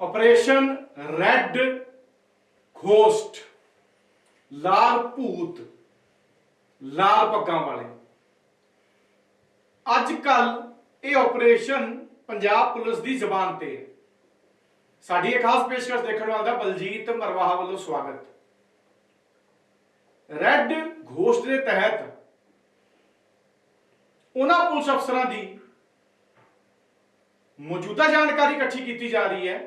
Operation red ਘੋਸਟ ਲਾਲ ਭੂਤ, ਲਾਲ ਪੱਗਾਂ ਵਾਲੇ। ਅੱਜ ਕੱਲ ਇਹ ਆਪਰੇਸ਼ਨ ਪੰਜਾਬ ਪੁਲਿਸ ਦੀ ਜ਼ਬਾਨ ਤੇ ਹੈ। ਸਾਡੀ ਇਹ ਖਾਸ ਪੇਸ਼ਕਸ਼ ਦੇਖਣ ਵਾਲਾ ਦਾ ਬਲਜੀਤ ਮਰਵਾਹਾ ਵੱਲੋਂ ਸਵਾਗਤ। ਰੈੱਡ ਘੋਸਟ ਦੇ ਤਹਿਤ ਉਹਨਾਂ ਪੁਲਿਸ ਅਫਸਰਾਂ ਦੀ ਮੌਜੂਦਾ ਜਾਣਕਾਰੀ ਇਕੱਠੀ ਕੀਤੀ ਜਾ ਰਹੀ ਹੈ।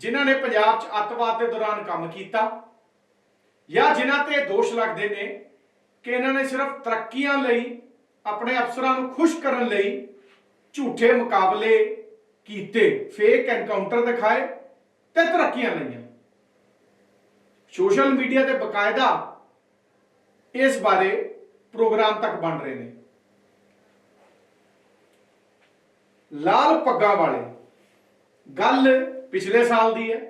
ਜਿਨ੍ਹਾਂ ਨੇ ਪੰਜਾਬ 'ਚ ਅੱਤਵਾਦ ਦੇ ਦੌਰਾਨ ਕੰਮ ਕੀਤਾ ਜਾਂ ਜਿਨ੍ਹਾਂ ਤੇ ਦੋਸ਼ ਲੱਗਦੇ ਨੇ ਕਿ ਇਹਨਾਂ ਨੇ ਸਿਰਫ ਤਰੱਕੀਆਂ ਲਈ ਆਪਣੇ ਅਫਸਰਾਂ ਨੂੰ ਖੁਸ਼ ਕਰਨ ਲਈ ਝੂਠੇ ਮੁਕਾਬਲੇ ਕੀਤੇ ਫੇਕ ਐਨਕਾਊਂਟਰ ਦਿਖਾਏ ਤੇ ਤਰੱਕੀਆਂ ਲਈਆਂ। ਸੋਸ਼ਲ ਮੀਡੀਆ ਤੇ ਬਕਾਇਦਾ ਇਸ ਬਾਰੇ ਪ੍ਰੋਗਰਾਮ ਤੱਕ ਬਣ ਰਹੇ ਨੇ। ਲਾਲ ਪੱਗਾਂ ਵਾਲੇ ਗੱਲ ਪਿਛਲੇ ਸਾਲ ਦੀ ਹੈ।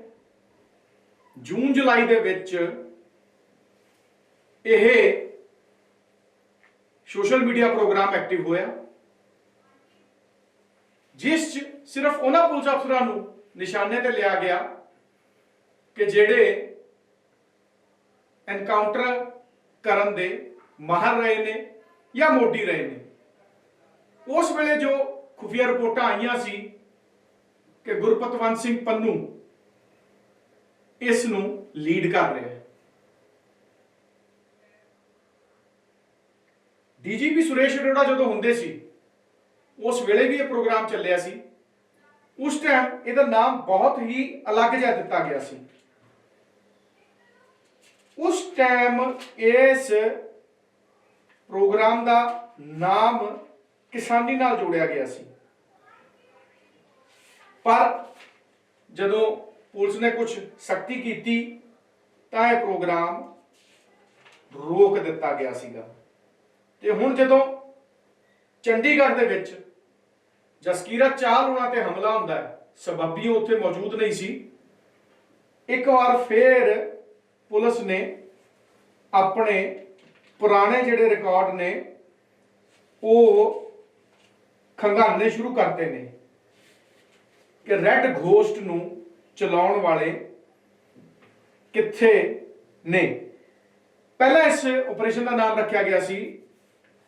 ਜੂਨ, ਜੁਲਾਈ ਦੇ ਵਿੱਚ ਇਹ ਸੋਸ਼ਲ ਮੀਡੀਆ ਪ੍ਰੋਗਰਾਮ ਐਕਟਿਵ ਹੋਇਆ। ਜਿਸ 'ਚ ਸਿਰਫ ਉਹਨਾਂ ਪੁਲਿਸ ਅਫਸਰਾਂ ਨੂੰ ਨਿਸ਼ਾਨੇ ਤੇ ਲਿਆ ਗਿਆ ਕਿ ਜਿਹੜੇ ਐਨਕਾਊਂਟਰ ਕਰਨ ਦੇ ਮਾਹਰ ਰਹੇ ਨੇ ਜਾਂ ਮੋਢੀ ਰਹੇ ਨੇ। ਉਸ ਵੇਲੇ ਜੋ ਖੁਫੀਆ ਰਿਪੋਰਟਾਂ ਆਈਆਂ ਸੀ ਕਿ ਗੁਰਪਤਵੰਤ ਸਿੰਘ ਪੰਨੂ ਇਸ ਨੂੰ ਲੀਡ ਕਰ ਰਿਹਾ ਹੈ। ਡੀਜੀਪੀ ਸੁਰੇਸ਼ ਅਰੋੜਾ ਜਦੋਂ ਹੁੰਦੇ ਸੀ, ਉਸ ਵੇਲੇ ਵੀ ਇਹ ਪ੍ਰੋਗਰਾਮ ਚੱਲਿਆ ਸੀ। ਉਸ ਟਾਈਮ ਇਹਦਾ ਨਾਮ ਬਹੁਤ ਹੀ ਅਲੱਗ ਜਿਹਾ ਦਿੱਤਾ ਗਿਆ ਸੀ। ਉਸ ਟਾਈਮ ਇਸ ਪ੍ਰੋਗਰਾਮ ਦਾ ਨਾਮ ਕਿਸਾਨੀ ਨਾਲ ਜੋੜਿਆ ਗਿਆ ਸੀ। ਪਰ ਜਦੋਂ ਪੁਲਿਸ ਨੇ ਕੁਝ ਸਖਤੀ ਕੀਤੀ, ਤਾਂ ਇਹ ਪ੍ਰੋਗਰਾਮ ਰੋਕ ਦਿੱਤਾ ਗਿਆ ਸੀਗਾ। ਤੇ ਹੁਣ ਜਦੋਂ ਚੰਡੀਗੜ੍ਹ ਦੇ ਵਿੱਚ ਜਸਕੀਰਾ ਚਾਹਲ ਉਹਨਾਂ ਤੇ ਹਮਲਾ ਹੁੰਦਾ ਹੈ, ਸਬੱਬੀ ਉੱਥੇ ਮੌਜੂਦ ਨਹੀਂ ਸੀ। ਇੱਕ ਵਾਰ ਫੇਰ ਪੁਲਿਸ ਨੇ ਆਪਣੇ ਪੁਰਾਣੇ ਜਿਹੜੇ ਰਿਕਾਰਡ ਨੇ, ਉਹ ਖੰਗਾਲਣੇ ਸ਼ੁਰੂ ਕਰਤੇ ਨੇ। ਕਿ ਰੈੱਡ ਘੋਸਟ ਨੂੰ ਚਲਾਉਣ ਵਾਲੇ ਕਿੱਥੇ ਨੇ? ਪਹਿਲਾਂ ਇਸ ਆਪਰੇਸ਼ਨ ਦਾ ਨਾਮ ਰੱਖਿਆ ਗਿਆ ਸੀ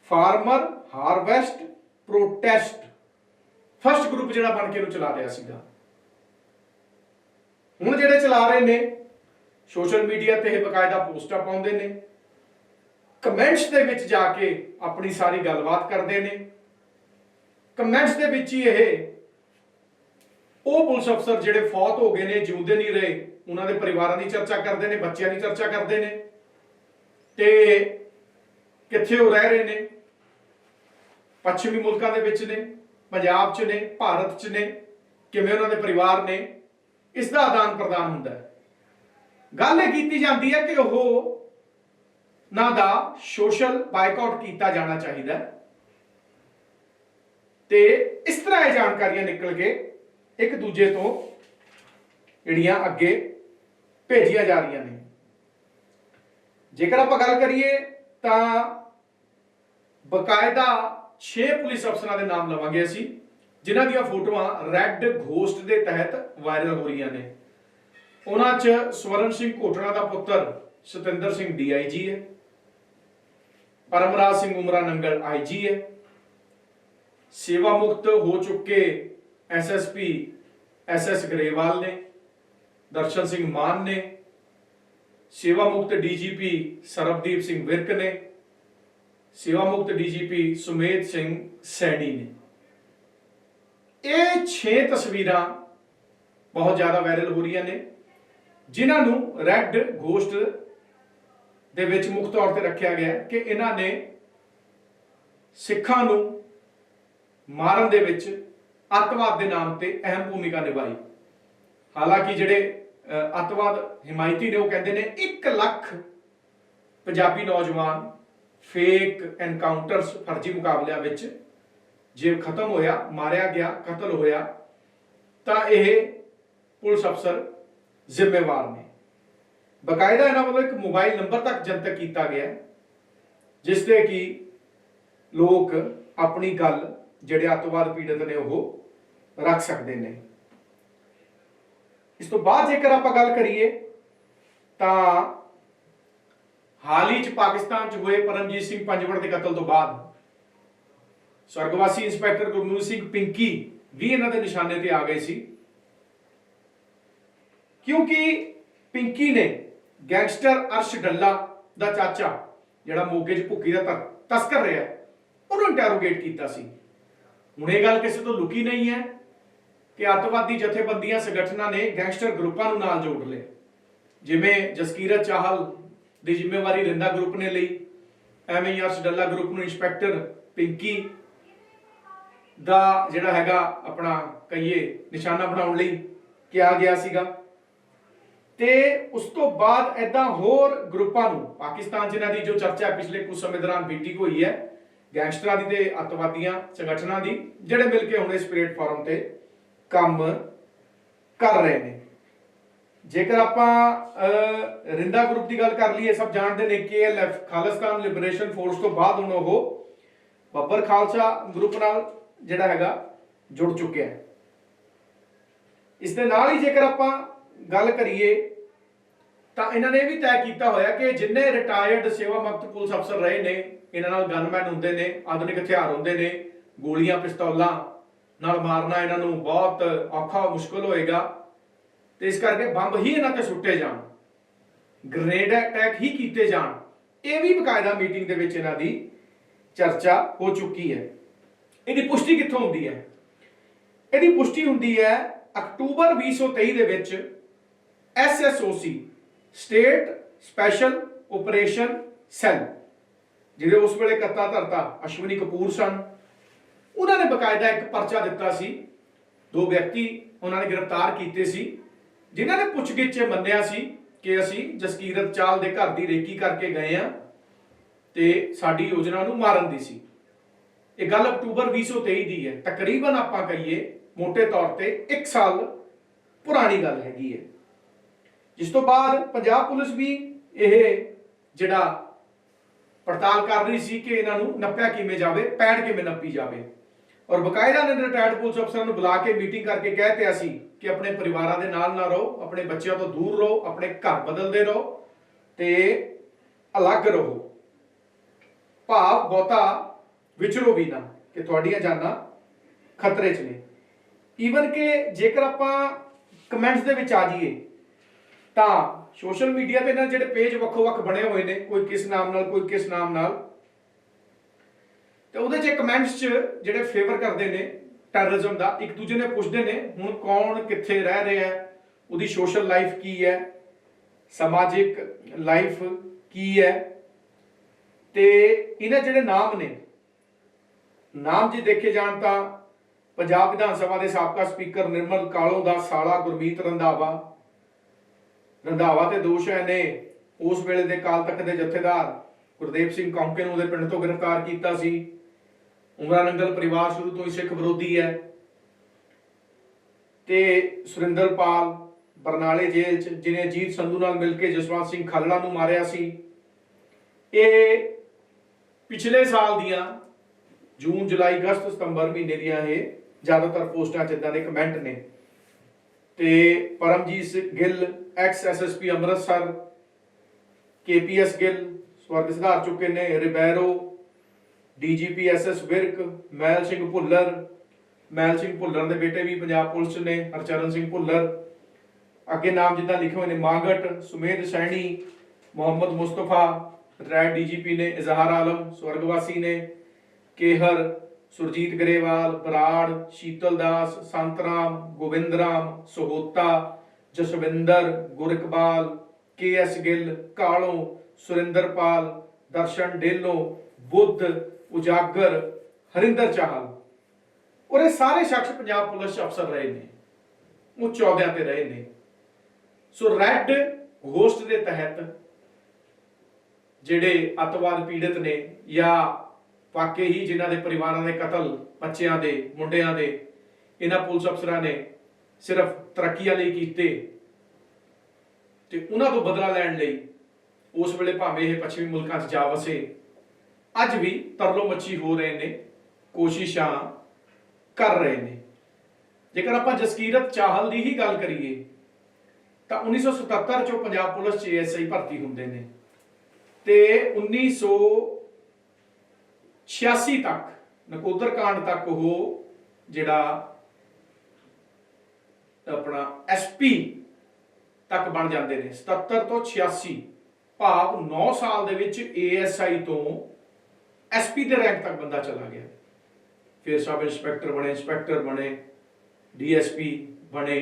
farmer harvest protest. First group ਜਿਹੜਾ ਬਣ ਕੇ ਇਹਨੂੰ ਚਲਾ ਰਿਹਾ ਸੀਗਾ। ਹੁਣ ਜਿਹੜੇ ਚਲਾ ਰਹੇ ਨੇ ਸੋਸ਼ਲ ਮੀਡੀਆ ਤੇ ਇਹ ਬਕਾਇਦਾ ਪੋਸਟਾਂ ਪਾਉਂਦੇ ਨੇ। ਕਮੈਂਟਸ ਦੇ ਵਿੱਚ ਜਾ ਕੇ ਆਪਣੀ ਸਾਰੀ ਗੱਲਬਾਤ ਕਰਦੇ ਨੇ। ਕਮੈਂਟਸ ਦੇ ਵਿੱਚ ਹੀ ਇਹ ਉਹ ਪੁਲਿਸ ਅਫਸਰ ਜਿਹੜੇ ਫੌਤ ਹੋ ਗਏ ਨੇ, ਜਿਉਂਦੇ ਨਹੀਂ ਰਹੇ, ਉਹਨਾਂ ਦੇ ਪਰਿਵਾਰਾਂ ਦੀ ਚਰਚਾ ਕਰਦੇ ਨੇ, ਬੱਚਿਆਂ ਦੀ ਚਰਚਾ ਕਰਦੇ ਨੇ। ਤੇ ਕਿੱਥੇ ਉਹ ਰਹਿ ਰਹੇ ਨੇ? ਪੱਛਮੀ ਮੁਲਕਾਂ ਦੇ ਵਿੱਚ ਨੇ, ਪੰਜਾਬ 'ਚ ਨੇ, ਭਾਰਤ 'ਚ ਨੇ, ਕਿਵੇਂ ਉਹਨਾਂ ਦੇ ਪਰਿਵਾਰ ਨੇ? ਇਸ ਦਾ ਆਦਾਨ ਪ੍ਰਦਾਨ ਹੁੰਦਾ ਹੈ। ਗੱਲ ਇਹ ਕੀਤੀ ਜਾਂਦੀ ਹੈ ਕਿ ਉਹ ਨਾ ਦਾ ਸੋਸ਼ਲ ਬਾਈਕਾਟ ਕੀਤਾ ਜਾਣਾ ਚਾਹੀਦਾ ਤੇ ਇਸ ਤਰ੍ਹਾਂ ਇਹ ਜਾਣਕਾਰੀਆਂ ਨਿਕਲ ਕੇ ਇੱਕ ਦੂਜੇ ਤੋਂ ਜਿਹੜੀਆਂ ਅੱਗੇ ਭੇਜੀਆਂ ਜਾ ਰਹੀਆਂ ਨੇ। ਜੇਕਰ ਆਪਾਂ ਗੱਲ ਕਰੀਏ ਤਾਂ ਬਕਾਇਦਾ 6 ਪੁਲਿਸ ਅਫਸਰਾਂ ਦੇ ਨਾਮ ਲਵਾਂਗੇ ਅਸੀਂ, ਜਿਨ੍ਹਾਂ ਦੀਆਂ ਫੋਟੋਆਂ ਰੈੱਡ ਘੋਸਟ ਦੇ ਤਹਿਤ ਵਾਇਰਲ ਹੋ ਰਹੀਆਂ ਨੇ। ਉਹਨਾਂ 'ਚ ਸਵਰਨ ਸਿੰਘ ਕੋਟੜਾ ਦਾ ਪੁੱਤਰ ਸਤਿੰਦਰ ਸਿੰਘ ਡੀਆਈਜੀ ਹੈ। ਪਰਮਰਾਜ ਸਿੰਘ ਉਮਰਾ ਨੰਗਲ ਆਈਜੀ ਹੈ। ਸੇਵਾ ਮੁਕਤ ਹੋ ਚੁੱਕੇ ਐਸਐਸਪੀ ਐਸਐਸ ਗਰੇਵਾਲ ਨੇ, ਦਰਸ਼ਨ ਸਿੰਘ ਮਾਨ ਨੇ, ਸੇਵਾ ਮੁਕਤ ਡੀਜੀਪੀ ਸਰਬਦੀਪ ਸਿੰਘ ਵਿਰਕ ਨੇ, ਸੇਵਾ ਮੁਕਤ ਡੀਜੀਪੀ ਸੁਮੇਧ ਸਿੰਘ ਸੈਣੀ ਨੇ। ਇਹ 6 ਤਸਵੀਰਾਂ ਬਹੁਤ ਜ਼ਿਆਦਾ ਵਾਇਰਲ ਹੋ ਰਹੀਆਂ ਨੇ, ਜਿਨ੍ਹਾਂ ਨੂੰ ਰੈੱਡ ਗੋਸਟ ਦੇ ਵਿੱਚ ਮੁੱਖ ਤੌਰ ਤੇ ਰੱਖਿਆ ਗਿਆ ਕਿ ਇਹਨਾਂ ਨੇ ਸਿੱਖਾਂ ਨੂੰ ਮਾਰਨ ਦੇ ਵਿੱਚ ਅੱਤਵਾਦ ਦੇ ਨਾਮ ਤੇ ਅਹਿਮ ਭੂਮਿਕਾ ਨਿਭਾਈ। ਹਾਲਾਂਕਿ ਜਿਹੜੇ ਅੱਤਵਾਦ ਹਿਮਾਇਤੀ ਨੇ, ਉਹ ਕਹਿੰਦੇ ਨੇ 1 ਲੱਖ ਪੰਜਾਬੀ ਨੌਜਵਾਨ ਫੇਕ ਐਨਕਾਊਂਟਰਸ ਫਰਜ਼ੀ ਮੁਕਾਬਲਿਆਂ ਵਿੱਚ ਜੇ ਖਤਮ ਹੋਇਆ, ਮਾਰਿਆ ਗਿਆ, ਕਤਲ ਹੋਇਆ, ਤਾਂ ਇਹ ਪੁਲਿਸ ਅਫਸਰ ਜ਼ਿੰਮੇਵਾਰ ਨੇ। ਬਕਾਇਦਾ ਇਹਨਾਂ ਵੱਲੋਂ ਇੱਕ ਮੋਬਾਈਲ ਨੰਬਰ ਤੱਕ ਜਨਤਕ ਕੀਤਾ ਗਿਆ ਜਿਸ ਤੇ ਕਿ ਲੋਕ ਆਪਣੀ ਗੱਲ ਜਿਹੜੇ ਅੱਤਵਾਦ ਪੀੜਤ ਨੇ ਉਹ ਰੱਖ ਸਕਦੇ ਨੇ। ਇਸ ਤੋਂ ਬਾਅਦ ਜੇਕਰ ਆਪਾਂ ਗੱਲ ਕਰੀਏ, ਤਾਂ ਹਾਲ ਹੀ ਚ ਪਾਕਿਸਤਾਨ ਚ ਹੋਏ ਪਰਮਜੀਤ ਸਿੰਘ ਪੰਜਵੜ ਦੇ ਕਤਲ ਤੋਂ ਬਾਅਦ, ਸਵਰਗਵਾਸੀ ਇੰਸਪੈਕਟਰ ਗੁਰਮੀਤ ਸਿੰਘ ਪਿੰਕੀ ਵੀ ਇਹਨਾਂ ਦੇ ਨਿਸ਼ਾਨੇ ਤੇ ਆ ਗਏ ਸੀ। ਕਿਉਂਕਿ ਪਿੰਕੀ ਨੇ ਗੈਂਗਸਟਰ ਅਰਸ਼ ਡੱਲਾ ਦਾ ਚਾਚਾ, ਜਿਹੜਾ ਮੋਗੇ 'ਚ ਭੁੱਕੀ ਦਾ ਤਸਕਰ ਰਿਹਾ, ਉਹਨੂੰ ਇੰਟਰੋਗੇਟ ਕੀਤਾ ਸੀ। ਹੁਣ ਇਹ ਗੱਲ ਕਿਸੇ ਤੋਂ ਲੁਕੀ ਨਹੀਂ ਹੈ ਕਿ ਅੱਤਵਾਦੀ ਜਥੇਬੰਦੀਆਂ ਸੰਗਠਨਾਂ ਨੇ ਗੈਂਗਸਟਰ ਗਰੁੱਪਾਂ ਨੂੰ ਨਾਲ ਜੋੜ ਲਿਆ। ਜਿਵੇਂ ਜਸਕੀਰਤ ਚਾਹਲ ਦੀ ਜ਼ਿੰਮੇਵਾਰੀ ਰਿੰਦਾ ਗਰੁੱਪ ਨੇ ਲਈ ਐਵੇਂ ਹੀ ਅਰਸ਼ ਡੱਲਾ ਗਰੁੱਪ ਨੂੰ ਇੰਸਪੈਕਟਰ ਪਿੰਕੀ ਦਾ ਜਿਹੜਾ ਹੈਗਾ ਆਪਣਾ ਕਹੀਏ ਨਿਸ਼ਾਨਾ ਬਣਾਉਣ ਲਈ ਕਿਹਾ ਗਿਆ ਸੀਗਾ। ਤੇ ਉਸ ਤੋਂ ਬਾਅਦ ਐਦਾਂ ਹੋਰ ਗਰੁੱਪਾਂ ਨੂੰ, ਪਾਕਿਸਤਾਨ ਜਿਨ੍ਹਾਂ ਦੀ ਜੋ ਚਰਚਾ ਪਿਛਲੇ ਕੁਝ ਸਮੇਂ ਦੌਰਾਨ ਮੀਟਿੰਗ ਹੋਈ ਹੈ ਗੈਂਗਸਟਰਾਂ ਦੀ ਤੇ ਅੱਤਵਾਦੀਆਂ ਸੰਗਠਨਾਂ ਦੀ, ਜਿਹੜੇ ਮਿਲ ਕੇ ਹੁਣ ਇਸ ਪਲੇਟਫਾਰਮ ਤੇ ਕੰਮ ਕਰ ਰਹੇ ਨੇ। ਜੇਕਰ ਆਪਾਂ ਰਿੰਦਾ ਗਰੁੱਪ ਦੀ ਗੱਲ ਕਰ ਲਈਏ ਸਭ ਜਾਣਦੇ ਨੇ ਕੇਐਲਐਫ ਖਾਲਿਸਤਾਨ ਲਿਬਰੇਸ਼ਨ ਫੋਰਸ ਤੋਂ ਬਾਅਦ ਹੁਣ ਉਹ ਬੱਬਰ ਖਾਲਸਾ ਗਰੁੱਪ ਨਾਲ ਜਿਹੜਾ ਹੈਗਾ, ਜੁੜ ਚੁੱਕਿਆ ਹੈ। ਇਸ ਦੇ ਨਾਲ ਹੀ ਜੇਕਰ ਆਪਾਂ ਗੱਲ ਕਰੀਏ ਤਾਂ ਇਹਨਾਂ ਨੇ ਇਹ ਵੀ ਤੈਅ ਕੀਤਾ ਹੋਇਆ ਕਿ ਜਿੰਨੇ ਰਿਟਾਇਰਡ ਸੇਵਾ ਮੁਕਤ ਪੁਲਿਸ ਅਫਸਰ ਰਹੇ ਨੇ, ਇਹਨਾਂ ਨਾਲ ਗਨਮੈਨ ਹੁੰਦੇ ਨੇ, ਆਧੁਨਿਕ ਹਥਿਆਰ ਹੁੰਦੇ ਨੇ, ਗੋਲੀਆਂ, ਪਿਸਤੌਲਾਂ ਨਾਲ ਮਾਰਨਾ ਇਹਨਾਂ ਨੂੰ ਬਹੁਤ ਔਖਾ ਮੁਸ਼ਕਲ ਹੋਏਗਾ। ਤੇ ਇਸ ਕਰਕੇ ਬੰਬ ਹੀ ਇਹਨਾਂ ਤੇ ਸੁੱਟੇ ਜਾਣ ਗ੍ਰੇਨੇਡ ਅਟੈਕ ਹੀ ਕੀਤੇ ਜਾਣ, ਇਹ ਵੀ ਬਕਾਇਦਾ ਮੀਟਿੰਗ ਦੇ ਵਿੱਚ ਇਹਨਾਂ ਦੀ ਚਰਚਾ ਹੋ ਚੁੱਕੀ ਹੈ। ਇਹਦੀ ਪੁਸ਼ਟੀ ਕਿੱਥੋਂ ਹੁੰਦੀ ਹੈ? ਇਹਦੀ ਪੁਸ਼ਟੀ ਹੁੰਦੀ ਹੈ ਅਕਤੂਬਰ 2023 ਦੇ ਵਿੱਚ SSOC state special operation cell, ਜਿਹੜੇ ਉਸ ਵੇਲੇ ਕੱਤਾ ਧਰਤਾ ਅਸ਼ਵਨੀ ਕਪੂਰ ਸਨ। ਉਹਨਾਂ ਨੇ ਬਕਾਇਦਾ ਇੱਕ ਪਰਚਾ ਦਿੱਤਾ ਸੀ। ਦੋ ਵਿਅਕਤੀ ਉਹਨਾਂ ਨੇ ਗ੍ਰਿਫਤਾਰ ਕੀਤੇ ਸੀ, ਜਿਨ੍ਹਾਂ ਨੇ ਪੁੱਛਗਿੱਛ 'ਚ ਮੰਨਿਆ ਸੀ ਕਿ ਅਸੀਂ ਜਸਕੀਰਤ ਚਾਲ ਦੇ ਘਰ ਦੀ ਰੇਕੀ ਕਰਕੇ ਗਏ ਆ ਤੇ ਸਾਡੀ ਯੋਜਨਾ ਨੂੰ ਮਾਰਨ ਦੀ ਸੀ। ਇਹ ਗੱਲ ਅਕਤੂਬਰ 2023 ਦੀ ਹੈ। ਤਕਰੀਬਨ ਆਪਾਂ ਕਹੀਏ ਮੋٹے ਤੌਰ ਤੇ 1 ਸਾਲ ਪੁਰਾਣੀ ਗੱਲ ਹੈਗੀ ਹੈ। ਜਿਸ ਤੋਂ ਬਾਅਦ ਪੰਜਾਬ ਪੁਲਿਸ ਵੀ ਇਹ ਜਿਹੜਾ ਪੜਤਾਲ ਕਰ ਰਹੀ ਸੀ ਕਿ ਇਹਨਾਂ ਨੂੰ ਨੱਪਿਆ ਕਿਵੇਂ ਜਾਵੇ ਪੈੜ ਕਿਵੇਂ ਨੱਪੀ ਜਾਵੇ। ਔਰ ਬਕਾਇਦਾ ਨੇ ਰਿਟਾਇਰਡ ਪੁਲਿਸ ਅਫਸਰਾਂ ਨੂੰ ਬੁਲਾ ਕੇ ਮੀਟਿੰਗ ਕਰਕੇ ਕਹਿ ਤੇ ਅਸੀਂ ਕਿ ਆਪਣੇ ਪਰਿਵਾਰਾਂ ਦੇ ਨਾਲ ਨਾ ਰਹੋ, ਆਪਣੇ ਬੱਚਿਆਂ ਤੋਂ ਦੂਰ ਰਹੋ, ਆਪਣੇ ਘਰ ਬਦਲਦੇ ਰਹੋ ਤੇ ਅਲੱਗ ਰਹੋ। ਭਾਵ ਬਹੁਤਾ ਵਿਚਰੋ ਵੀ ਨਾ ਕਿ ਤੁਹਾਡੀਆਂ ਜਾਨਾਂ ਖਤਰੇ 'ਚ ਨੇ। ਈਵਨ ਕਿ ਜੇਕਰ ਆਪਾਂ ਕਮੈਂਟਸ ਦੇ ਵਿੱਚ ਆ ਜਾਈਏ ਤਾਂ ਸੋਸ਼ਲ ਮੀਡੀਆ ਤੇ ਨਾ ਜਿਹੜੇ ਪੇਜ ਵੱਖੋ-ਵੱਖ ਬਣੇ ਹੋਏ ਨੇ, ਕੋਈ ਕਿਸ ਨਾਮ ਨਾਲ, ਕੋਈ ਕਿਸ ਨਾਮ ਨਾਲ, ਤੇ ਉਹਦੇ 'ਚ ਕਮੈਂਟਸ 'ਚ ਜਿਹੜੇ ਫੇਵਰ ਕਰਦੇ ਨੇ ਟੈਰਰਿਜ਼ਮ ਦਾ, ਇੱਕ ਦੂਜੇ ਨੇ ਪੁੱਛਦੇ ਨੇ, ਹੁਣ ਕੌਣ ਕਿੱਥੇ ਰਹਿ ਰਿਹਾ ਹੈ? ਉਹਦੀ ਸੋਸ਼ਲ ਲਾਈਫ ਕੀ ਹੈ? ਸਮਾਜਿਕ ਲਾਈਫ ਕੀ ਹੈ? ਤੇ ਇਹਨਾਂ ਜਿਹੜੇ ਨਾਮ ਨੇ, ਨਾਮ ਜੇ ਦੇਖੇ ਜਾਣ ਤਾਂ ਪੰਜਾਬ ਵਿਧਾਨ ਸਭਾ ਦੇ ਸਾਬਕਾ ਸਪੀਕਰ ਨਿਰਮਲ ਕਾਲੋਂ ਦਾ, ਸਾਲਾ ਗੁਰਮੀਤ ਰੰਧਾਵਾ ਰੰਧਾਵਾ ਤੇ ਦੋਸ਼ ਹੈ ਨੇ ਉਸ ਵੇਲੇ ਦੇ ਕਾਲ ਤੱਕ ਦੇ ਜਥੇਦਾਰ ਗੁਰਦੇਵ ਸਿੰਘ ਕੌਂਕੇ ਨੂੰ ਉਹਦੇ ਪਿੰਡ ਤੋਂ ਗ੍ਰਿਫਤਾਰ ਕੀਤਾ ਸੀ। ਉਮਰਾ ਨੰਗਲ ਪਰਿਵਾਰ ਸ਼ੁਰੂ ਤੋਂ ਹੀ ਸਿੱਖ ਵਿਰੋਧੀ ਹੈ। ਤੇ ਸੁਰਿੰਦਰਪਾਲ ਬਰਨਾਲੇ ਜੇਲ੍ਹ ਚ, ਜਿਹਨੇ ਅਜੀਤ ਸੰਧੂ ਨਾਲ ਮਿਲ ਕੇ ਜਸਵੰਤ ਸਿੰਘ ਖਾਲੜਾ ਨੂੰ ਮਾਰਿਆ ਸੀ। ਇਹ ਪਿਛਲੇ ਸਾਲ ਦੀਆਂ ਜੂਨ, ਜੁਲਾਈ, ਅਗਸਤ, ਸਤੰਬਰ ਮਹੀਨੇ ਦੀਆਂ ਇਹ ਜ਼ਿਆਦਾਤਰ ਪੋਸਟਾਂ 'ਚ ਇਦਾਂ ਦੇ ਕਮੈਂਟ ਨੇ। ਤੇ Paramjit Singh Gill ex SSP Amritsar KPS Gill, ਸਵਰਗ ਸੁਧਾਰ ਚੁੱਕੇ ਨੇ ਰਿਬੈਰੋ ਡੀਜੀਪੀ ਐਸਐਸ ਵਿਰਕ ਮਹਿਲ ਸਿੰਘ ਭੁੱਲਰ ਮਹਿਲ ਸਿੰਘ ਭੁੱਲਰ ਦੇ ਬੇਟੇ ਵੀ ਪੰਜਾਬ ਪੁਲਿਸ 'ਚ ਨੇ, ਹਰਚਰਨ ਸਿੰਘ ਭੁੱਲਰ, ਅੱਗੇ ਨਾਮ ਜਿੱਦਾਂ ਲਿਖੇ ਹੋਏ ਨੇ, ਮਾਂਗਟ, ਸੁਮੇਧ ਸੈਣੀ, ਮੁਹੰਮਦ ਮੁਸਤਫਾ, ਰਿਟਾਇਰਡ ਡੀਜੀਪੀ ਨੇ, ਇਜ਼ਹਾਰ ਆਲਮ, ਸਵਰਗਵਾਸੀ ਨੇ, ਕੇਹਰ, ਸੁਰਜੀਤ ਗਰੇਵਾਲ, ਬਰਾੜ, ਸ਼ੀਤਲ ਦਾਸ ਸੰਤਰਾਮ ਗੋਬਿੰਦਰਾਮ ਸੋਹੋਤਾ ਜਸਵਿੰਦਰ ਗੁਰਕਬਾਲ ਕੇ ਐਸ ਗਿੱਲ, ਕਾਲੋਂ, ਸੁਰਿੰਦਰਪਾਲ, ਦਰਸ਼ਨ ਡੇਲੋ, ਬੁੱਧ, ਉਜਾਗਰ, ਹਰਿੰਦਰ ਚਾਹਲ। ਔਰ ਇਹ ਸਾਰੇ ਸ਼ਖਸ ਪੰਜਾਬ ਪੁਲਿਸ ਅਫਸਰ ਰਹੇ ਨੇ। ਉਹ ਚੌਧਿਆਂ ਤੇ ਰਹੇ ਨੇ। ਸੋ ਰੈੱਡ ਹੋਸਟ ਦੇ ਤਹਿਤ ਜਿਹੜੇ ਅਤਵਾਦ ਪੀੜਤ ਨੇ ਜਾਂ ਵਾਕਈ ਹੀ ਜਿਨ੍ਹਾਂ ਦੇ ਪਰਿਵਾਰਾਂ ਦੇ ਕਤਲ ਬੱਚਿਆਂ ਦੇ, ਮੁੰਡਿਆਂ ਦੇ, ਇਹਨਾਂ ਪੁਲਿਸ ਅਫਸਰਾਂ ਨੇ ਸਿਰਫ ਤਰੱਕੀਆਂ ਲਈ ਕੀਤੇ ਤੇ ਉਹਨਾਂ ਤੋਂ ਬਦਲਾ ਲੈਣ ਲਈ ਉਸ ਵੇਲੇ ਭਾਵੇਂ ਇਹ ਪੱਛਮੀ ਮੁਲਕਾਂ 'ਚ ਜਾ ਵਸੇ, ਅੱਜ ਵੀ ਤਰਲੋ ਮੱਛੀ ਹੋ ਰਹੇ ਨੇ, ਕੋਸ਼ਿਸ਼ਾਂ ਕਰ ਰਹੇ ਨੇ। ਜੇਕਰ ਆਪਾਂ ਜਸਕੀਰਤ ਚਾਹਲ ਦੀ ਹੀ ਗੱਲ ਕਰੀਏ, ਤਾਂ 1977 ਚੋਂ ਪੰਜਾਬ ਪੁਲਿਸ ਚ ਏਐਸਆਈ ਭਰਤੀ ਹੁੰਦੇ ਨੇ ਤੇ 1986 ਤੱਕ ਨਕੋਦਰ ਕਾਂਡ ਤੱਕ ਉਹ ਜਿਹੜਾ ਆਪਣਾ ਐਸਪੀ ਤੱਕ ਬਣ ਜਾਂਦੇ ਨੇ। 77 ਤੋਂ 86 ਭਾਵ 9 ਸਾਲ ਦੇ ਵਿੱਚ ਏਐਸਆਈ ਤੋਂ ਐਸਪੀ ਦੇ ਰੈਂਕ ਤੱਕ ਬੰਦਾ ਚਲਾ ਗਿਆ। ਫਿਰ ਸਬ ਇੰਸਪੈਕਟਰ ਬਣੇ ਇੰਸਪੈਕਟਰ ਬਣੇ ਡੀਐਸਪੀ ਬਣੇ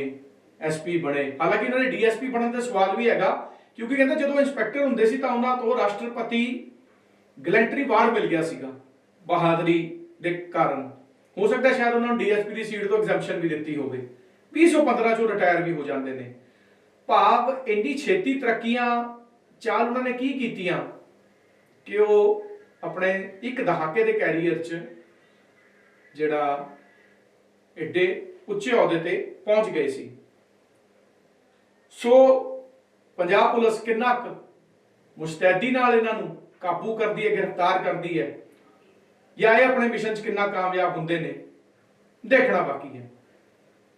ਐਸਪੀ ਬਣੇ। ਹਾਲਾਂਕਿ ਇਹਨਾਂ ਦੇ ਡੀਐਸਪੀ ਬਣਨ ਦਾ ਸਵਾਲ ਵੀ ਹੈਗਾ, ਕਿਉਂਕਿ ਕਹਿੰਦੇ ਜਦੋਂ ਇੰਸਪੈਕਟਰ ਹੁੰਦੇ ਸੀ ਤਾਂ ਉਹਨਾਂ ਤੋਂ ਰਾਸ਼ਟਰਪਤੀ ਗਲੈਂਟਰੀ ਵਾਰਡ ਮਿਲ ਗਿਆ ਸੀਗਾ, ਬਹਾਦਰੀ ਦੇ ਕਾਰਨ। ਹੋ ਸਕਦਾ ਸ਼ਾਇਦ ਉਹਨਾਂ ਨੂੰ ਡੀਐਸਪੀ ਦੀ ਸੀਟ ਤੋਂ ਐਗਜ਼ੈਂਪਸ਼ਨ ਵੀ ਦਿੱਤੀ ਹੋਵੇ। 2015 ਚੋਂ ਰਿਟਾਇਰ ਵੀ ਹੋ ਜਾਂਦੇ ਨੇ। ਭਾਵ ਇੰਨੀ ਛੇਤੀ ਤਰੱਕੀਆਂ, ਚਾਲ ਉਹਨਾਂ ਨੇ ਕੀ ਕੀਤੀਆਂ ਕਿ ਉਹ ਆਪਣੇ ਇੱਕ ਦਹਾਕੇ ਦੇ ਕੈਰੀਅਰ 'ਚ ਜਿਹੜਾ ਏਡੇ ਉੱਚੇ ਅਹੁਦੇ ਤੇ ਪਹੁੰਚ ਗਏ ਸੀ। ਸੋ ਪੰਜਾਬ ਪੁਲਿਸ ਕਿੰਨਾ ਕੁ ਮੁਸਤੈਦੀ ਨਾਲ ਇਹਨਾਂ ਨੂੰ ਕਾਬੂ ਕਰਦੀ ਹੈ, ਗ੍ਰਿਫਤਾਰ ਕਰਦੀ ਹੈ ਜਾਂ ਇਹ ਆਪਣੇ ਮਿਸ਼ਨ 'ਚ ਕਿੰਨਾ ਕਾਮਯਾਬ ਹੁੰਦੇ ਨੇ, ਦੇਖਣਾ ਬਾਕੀ ਹੈ।